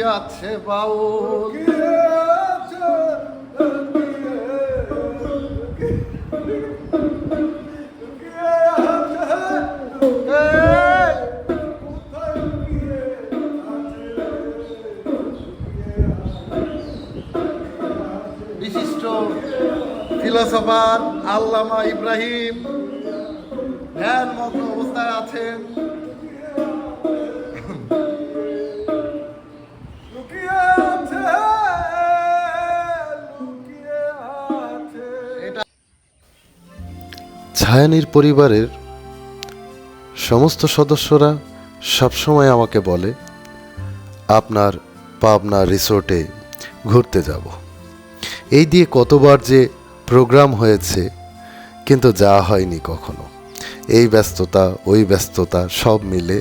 লুকিয়াছে বাউল! বিশিষ্ট ফিলোসফার আল্লামা ইব্রাহিম ধ্যান মগ্ন অবস্থায় আছেন। ছায়ানির পরিবারের সমস্ত সদস্যরা সবসময় আমাকে বলে, আপনার পাবনা রিসোর্টে ঘুরতে যাব। এই দিয়ে কতবার যে প্রোগ্রাম হয়েছে, কিন্তু যাওয়া হয়নি কখনো। এই ব্যস্ততা, ওই ব্যস্ততা, সব মিলে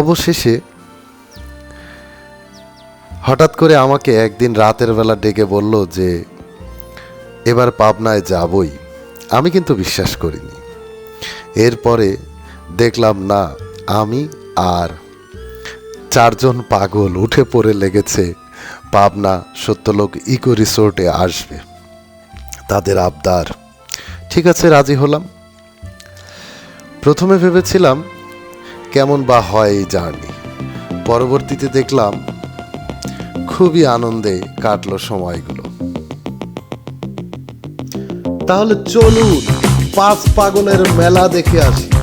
অবশেষে হঠাৎ করে আমাকে একদিন রাতের বেলা ডেকে বলল যে, এবার পাবনায় যাবই। আমি কিন্তু বিশ্বাস করিনি। এরপরে দেখলাম, না, আমি আর চারজন পাগল উঠে পড়ে লেগেছে। পাবনা সত্যলোক ইকো রিসোর্টে আসবে। তাদের আবদার। ঠিক আছে, রাজি হলাম। প্রথমে ভেবেছিলাম কেমন বা হয় এই জার্নি। পরবর্তীতে দেখলাম, খুবই আনন্দে কাটলো সময়গুলো। তাহলে চলুন পাঁচ পাগলের মেলা দেখে আসি।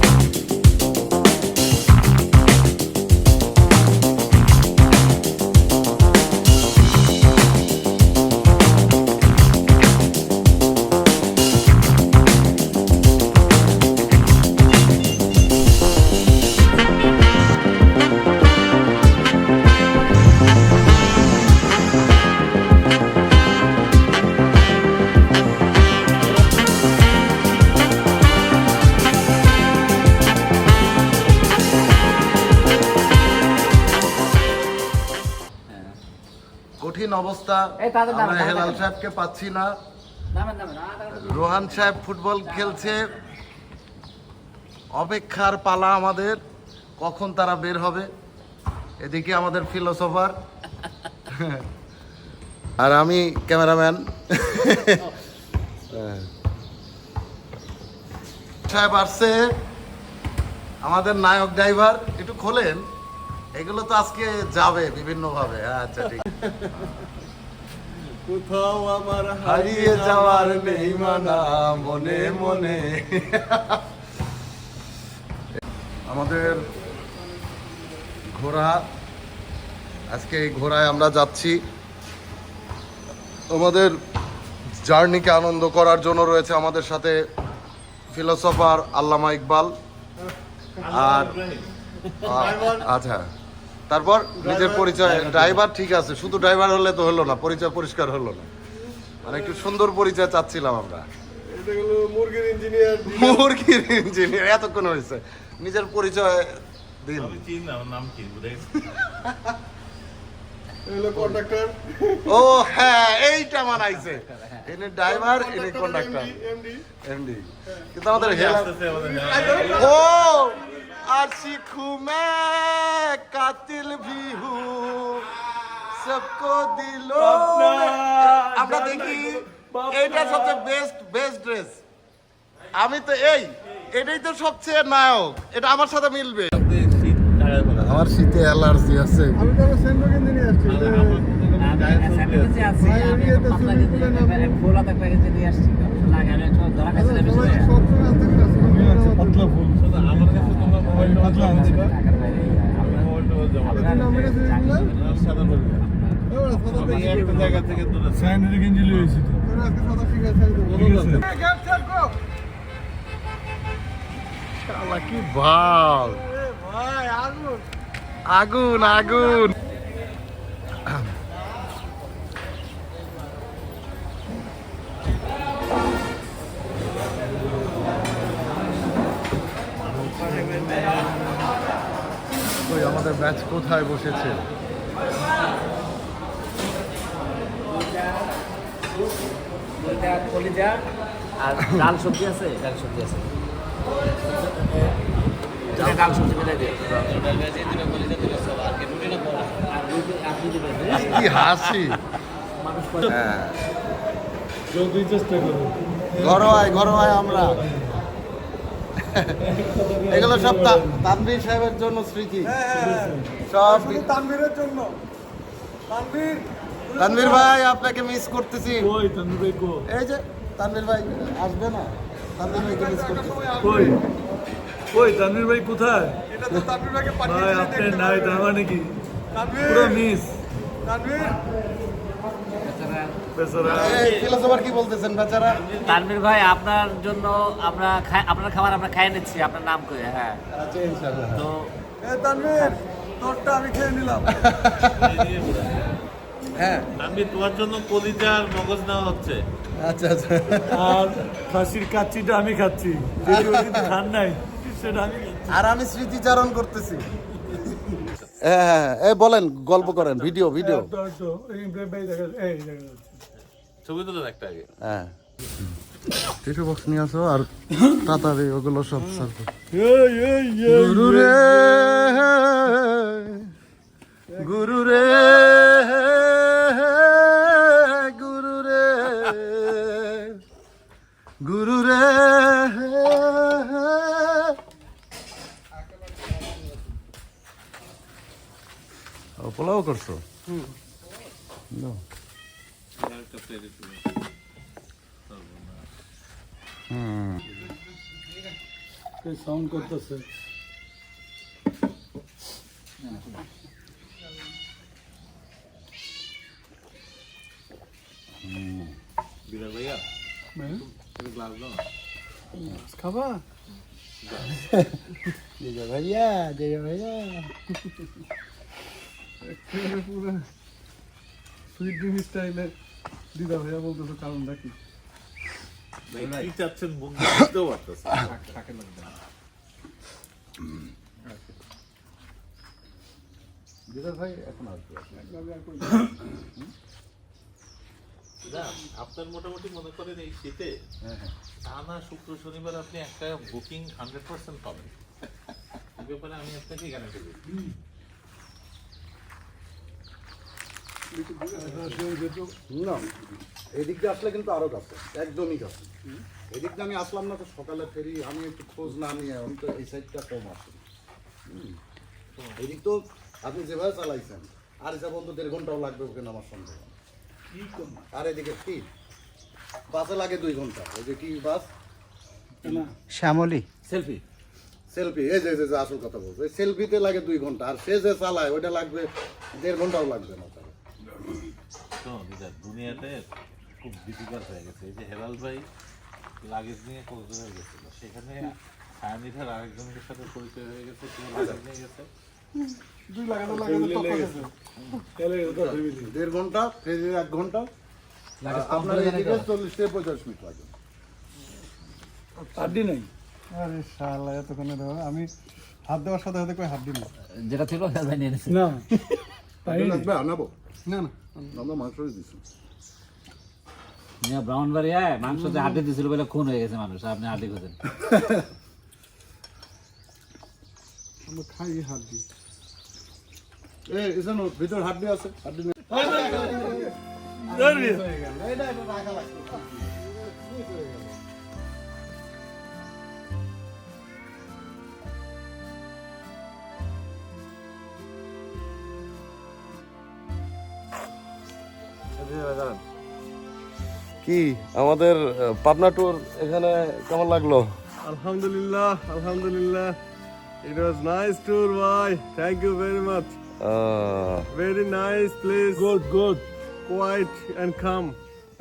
অবস্থা। আমরা হেলাল সাহেবকে পাচ্ছি না। রোহান সাহেব ফুটবল খেলছে। অপেক্ষার পালা আমাদের। কখন তারা বের হবে? এদিকে আমাদের ফিলোসফার। আর আমি ক্যামেরাম্যান। সাহেব আসছে। আমাদের নায়ক ড্রাইভার একটু খোলেন। এগুলো তো আজকে যাবে বিভিন্নভাবে। আচ্ছা ঠিক। কোথাও আমার হারিয়ে যাওয়ার নেই মানা মনে মনে। আমাদের ঘোড়া আজকে এই ঘোড়ায় আমরা যাচ্ছি। আমাদের জার্নিকে আনন্দ করার জন্য রয়েছে আমাদের সাথে ফিলোসফার আল্লামা ইকবাল। আর আচ্ছা। তারপর নিজের পরিচয় ড্রাইভার ঠিক আছে শুধু ড্রাইভার হলে তো হলো না পরিচয় পরিষ্কার হলো না। মানে একটু সুন্দর পরিচয় চাচ্ছিলাম আমরা। মুরগির ইঞ্জিনিয়ার মুরগির ইঞ্জিনিয়ার এতক্ষণ হয়েছে। নিজের পরিচয় দিন। চিনি না আমার নাম কি বুঝে গেছি? হলো কন্ডাক্টর ও হ্যাঁ এইটা মানাইছে। ইনি ড্রাইভার ইনি কন্ডাক্টর এমডি এমডি কিন্তু আমাদের ओ आशिकू मैं कातिल भी हूँ सबको दिलों में আমরা দেখি এইটা সবচেয়ে বেস্ট বেস্ট ড্রেস আমি তো এই এটাই তো সবচেয়ে নায়ক এটা আমার সাথে মিলবে আমার শীতে অ্যালার্জি আছে আমি তো আবার সেন্ট লোকেন নিয়ে আসছি আমি স্যান্ডউইচে আছি, ভাই, আমি এরিয়াতে একটা পাতলা swimming গেঞ্জি, pool এ নামবো। একটা ফুল হাতা প্যাকেজে নিয়ে আসছি। লাগানো, সব ধরা খাইছে না বেশি করে। সবসময় আসতে পাতলা ফুল আমার কাছে তোমার মোবাইল পাতলা আনছি না ঢাকার বাইরে, আমরা- মোবাইলটা যাব আমরা তিন নম্বরে আছে চাকরি এগুলা? সাদা বলবি একটা জায়গা থেকে দূরে। স্যান্ডেল গেঞ্জি লইছি তো। আজকে সাদা ঠিক আছে ঠিক আছে। শালা কি ভাব ভাই আসুন আগুন আগুন। আমাদের ব্যাচ কোথায় বসেছে? আর ডাল সবজি আছে? ডাল সবজি আছে। দুইটা ডাল সবজি মিলাই দিও কি হাসি। যদি চেষ্টা করো ঘরোয়ায় ঘরোয়ায় আমরা। এগুলো সব তা- তানভীর সাহেবের জন্য স্মৃতি। সব তানভীরের জন্য। তানভীর তানভীর ভাই আপনাকে মিস করতেছি। কই তানভীর ভাই কো? এই যে তানভীর ভাই আসবে না? তানভীর ভাইকে মিস করতেছি। কই? কই তানভীর ভাই কোথায়? এটা তো তানভীর ভাইকে ভাই আপনি নাই তার মানে কি? পুরো মিস তানভীর। কি বলতেছেন বেচারা? তানভীর ভাই আপনার জন্য আমরা আপনার খাবার আমরা খাই নিচ্ছি আপনার নাম করে হ্যাঁ। আচ্ছা তো তানভীর তোরটা আমি খেয়ে নিলাম। হ্যাঁ। আমি তোমার জন্য কলিজা আর মগজ নেওয়া হচ্ছে। আচ্ছা আচ্ছা। আর খাসির কাচ্চিটা আমি খাচ্ছি। যদি খান নাই সেটা আমি খাচ্ছি। আর আমি স্মৃতিচারণ করতেছি। হ্যাঁ হ্যাঁ এ বলেন গল্প করেন ভিডিও ভিডিও। তো। ছবি তুলে একটা আগে। হ্যাঁ। বক্স নিয়ে আসো আর তাড়াতাড়ি ওগুলো সব গুরু রে গুরু রে পোলাও করছ? হুম। সাউন্ড করতেছে? ভাইয়া হ্যাঁ? গ্লাস খাবা ভাইয়া ভাইয়া। পুরো সুইট ড্রিম স্টাইলে দিদা ভাইয়া বলতেছে কারণটা কি? ভাই কি চাচ্ছেন মুখ বুঝতেও পারতেছে দিদার ভাই এখন আসবে। আপনার মোটামুটি মনে করেন এই শীতে টানা শুক্র শনিবার আপনি একটা বুকিং হান্ড্রেড পার্সেন্ট পাবেন। ব্যাপারে আমি আপনাকে গ্যারান্টি দিচ্ছি না এদিক দিয়ে আসলে কিন্তু আরও কাছে একদমই কাছে। এদিক দিয়ে আমি আসলাম না তো সকালে ফেরি আমি একটু খোঁজ না নিয়ে আমি তো এই সাইডটা কম আসি হুম। এদিক তো আপনি যেভাবে চালাইছেন আর যা বন্ধু দেড় ঘন্টাও লাগবে ওখানে আমার সন্দেহ। আর এদিকে কি? বাসে লাগে দুই ঘণ্টা ওই যে কি বাস? শ্যামলী। সেলফি? সেলফি এই যে যে আসল কথা বলছো সেলফিতে লাগে দুই ঘণ্টা আর সে যে চালায় ওইটা লাগবে দেড় ঘন্টাও লাগবে না। শোনো দিদা দুনিয়াতে খুব ডিফিকাল্ট হয়ে গেছে। এই যে হেলাল ভাই লাগেজ নিয়ে কক্সবাজার গেছিল সেখানে সায়নিধার আরেকজনের সাথে পরিচয় হয়ে গেছে কেউ লাগেজ নিয়ে গেছে। দেড় ঘণ্টা এক ঘণ্টা। আপনার এদিকে চল্লিশ থেকে পঁয়তাল্লিশ মিনিট লাগে হাড্ডি নাই? আরে শালা এতক্ষণে ধরো আমি হাত দেওয়ার সাথে সাথে কই হাড্ডি নাই? যেটা ছিল না। তাই লাগবে আনাবো। না না আমরা মাংসই দিচ্ছি ব্রাউন বাড়িয়ায় মাংস যে হাড্ডি দিছিল বলে খুন হয়ে গেছে মানুষ আপনি হাড্ডি খোঁজেন আমরা খাই এই এখানে ভিতর হাড্ডি আছে হাড্ডি নেই। কি আমাদের পাবনা ট্যুর এখানে কেমন লাগল? আলহামদুলিল্লাহ আলহামদুলিল্লাহ। ইট ওয়াজ নাইস ট্যুর ভাই। Thank you very much very nice place good good quiet and calm